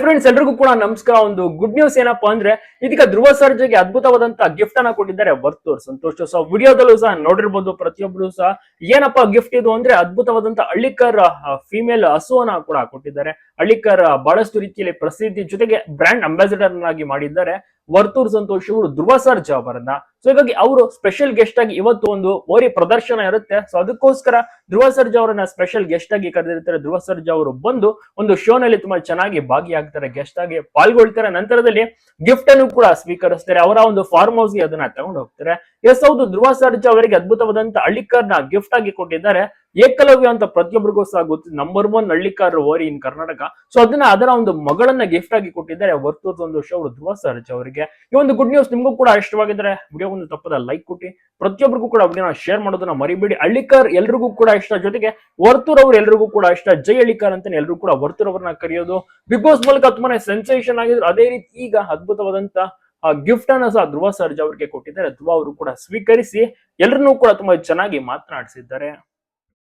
Friends ಎಲ್ರಿಗೂ ಕೂಡ ನಮಸ್ಕಾರ. ಒಂದು ಗುಡ್ ನ್ಯೂಸ್ ಏನಪ್ಪಾ ಅಂದ್ರೆ, ಇದೀಗ ಧ್ರುವ ಸರ್ಜೆಗೆ ಅದ್ಭುತವಾದಂತ ಗಿಫ್ಟ್ ಅನ್ನ ಕೊಟ್ಟಿದ್ದಾರೆ. ವರ್ತೂರ್ ಸಂತೋಷ್ ಸೊ ವಿಡಿಯೋದಲ್ಲೂ ಸಹ ನೋಡಿರ್ಬೋದು, ಪ್ರತಿಯೊಬ್ರು ಸಹ ಏನಪ್ಪಾ ಗಿಫ್ಟ್ ಇದು ಅಂದ್ರೆ, ಅದ್ಭುತವಾದಂತ ಹಳ್ಳಿಕರ್ ಫಿಮೇಲ್ ಹಸುವನ್ನ ಕೂಡ ಕೊಟ್ಟಿದ್ದಾರೆ. ಹಳ್ಳಿಕರ್ ಬಹಳಷ್ಟು ರೀತಿಯಲ್ಲಿ ಪ್ರಸಿದ್ಧಿ ಜೊತೆಗೆ ಬ್ರ್ಯಾಂಡ್ ಅಂಬಾಸಿಡರ್ ಆಗಿ ಮಾಡಿದ್ದಾರೆ. ವರ್ತೂರ್ ಸಂತೋಷ್ ಇವರು ಧ್ರುವ ಸರ್ ಅವರನ್ನ ಸೊ ಹೀಗಾಗಿ ಅವರು ಸ್ಪೆಷಲ್ ಗೆಸ್ಟ್ ಆಗಿ ಇವತ್ತು ಒಂದು ಓರಿ ಪ್ರದರ್ಶನ ಇರುತ್ತೆ. ಸೊ ಅದಕ್ಕೋಸ್ಕರ ಧ್ರುವ ಸರ್ಜಾ ಅವರನ್ನ ಸ್ಪೆಷಲ್ ಗೆಸ್ಟ್ ಆಗಿ ಕರೆದಿರ್ತಾರೆ. ಧ್ರುವ ಸರ್ಜಾ ಅವರು ಬಂದು ಒಂದು ಶೋ ನಲ್ಲಿ ತುಂಬಾ ಚೆನ್ನಾಗಿ ಭಾಗಿಯಾಗ್ತಾರೆ. ಗೆಸ್ಟ್ ಆಗಿ ಪಾಲ್ಗೊಳ್ತಾರೆ. ನಂತರದಲ್ಲಿ ಗಿಫ್ಟ್ ಅನ್ನು ಕೂಡ ಸ್ವೀಕರಿಸ್ತಾರೆ. ಅವರ ಒಂದು ಫಾರ್ಮ್ ಹೌಸ್ಗೆ ಅದನ್ನ ತಗೊಂಡು ಹೋಗ್ತಾರೆ ಎಸ್ ಹೌದು. ಧ್ರುವ ಸರ್ಜಾ ಅವರಿಗೆ ಅದ್ಭುತವಾದಂತ ಅಳಿಕರ್ನ ಗಿಫ್ಟ್ ಆಗಿ ಕೊಟ್ಟಿದ್ದಾರೆ. ಏಕಲವ್ಯ ಅಂತ ಪ್ರತಿಯೊಬ್ಬರಿಗೂ ಸಹ ಗೊತ್ತು. ನಂಬರ್ ಒನ್ ಹಳ್ಳಿಕಾರ್ ಓರಿ ಇನ್ ಕರ್ನಾಟಕ. ಸೊ ಅದನ್ನ ಅದರ ಒಂದು ಮಗಳನ್ನ ಗಿಫ್ಟ್ ಆಗಿ ಕೊಟ್ಟಿದ್ದಾರೆ ವರ್ತೂರ್ ಒಂದು ವರ್ಷ ಅವರು, ಧ್ರುವ ಸರ್ಜ್ ಅವರಿಗೆ. ಈ ಒಂದು ಗುಡ್ ನ್ಯೂಸ್ ನಿಮಗೂ ಕೂಡ ಇಷ್ಟವಾಗಿದ್ರೆ ವಿಡಿಯೋ ಒಂದು ತಪ್ಪದ ಲೈಕ್ ಕೊಟ್ಟಿ. ಪ್ರತಿಯೊಬ್ಬರಿಗೂ ಕೂಡ ವಿಡಿಯೋನ ಶೇರ್ ಮಾಡೋದನ್ನ ಮರಿಬೇಡಿ. ಹಳ್ಳಿಕಾರ್ ಎಲ್ರಿಗೂ ಕೂಡ ಇಷ್ಟ. ಜೊತೆಗೆ ವರ್ತೂರ್ ಅವ್ರು ಎಲ್ರಿಗೂ ಕೂಡ ಇಷ್ಟ. ಜೈ ಹಳ್ಳಿಕಾರ್ ಅಂತ ಎಲ್ರು ಕೂಡ ವರ್ತೂರ್ ಅವ್ರನ್ನ ಕರೆಯೋದು. ಬಿಗ್ ಬಾಸ್ ಮೂಲಕ ತುಂಬಾನೇ ಸೆನ್ಸೇಷನ್ ಆಗಿದ್ರು. ಅದೇ ರೀತಿ ಈಗ ಅದ್ಭುತವಾದಂತ ಗಿಫ್ಟ್ ಅನ್ನ ಸಹ ಧ್ರುವ ಸರ್ಜ್ ಅವರಿಗೆ ಕೊಟ್ಟಿದ್ದಾರೆ. ಧ್ರುವ ಅವರು ಕೂಡ ಸ್ವೀಕರಿಸಿ ಎಲ್ಲರನ್ನೂ ಕೂಡ ತುಂಬಾ ಚೆನ್ನಾಗಿ ಮಾತನಾಡಿಸಿದ್ದಾರೆ.